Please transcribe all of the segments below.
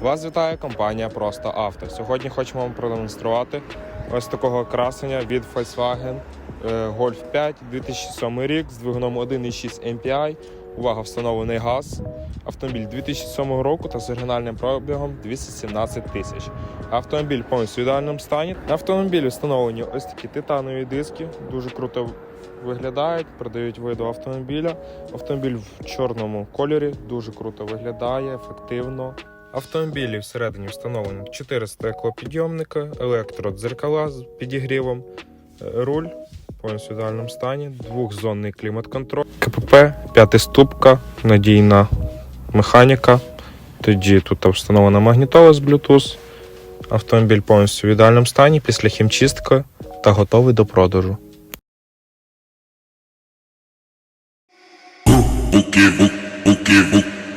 Вас вітає компанія Просто Авто. Сьогодні хочемо вам продемонструвати ось такого красення від Volkswagen е, Golf 5 2007 рік з двигуном 1.6 MPI. Увага, встановлений газ. Автомобіль 2007 року та з оригінальним пробігом 217 тисяч. Автомобіль повністю в ідеальному стані. На автомобілі встановлені ось такі титанові диски, дуже круто виглядають, придають виду автомобіля. Автомобіль в чорному кольорі дуже круто виглядає, ефективно. Автомобілі всередині встановлені 4 стеклопідйомника, електродзеркала з підігрівом, е, руль повністю в ідеальному стані, двохзонний клімат-контроль, КПП, п'ятиступка, надійна механіка. Тоді тут встановлена магнітола з Bluetooth. Автомобіль повністю в ідеальному стані після хімчистки та готовий до продажу.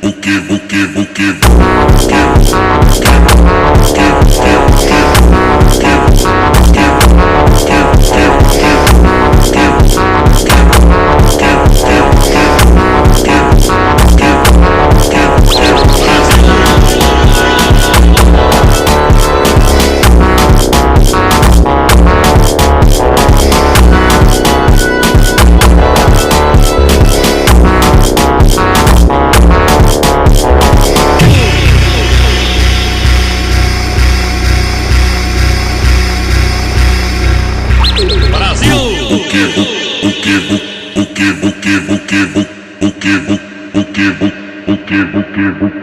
o que, o que, o que, o que, o que, o que. o que, o que, o que, o que, o que.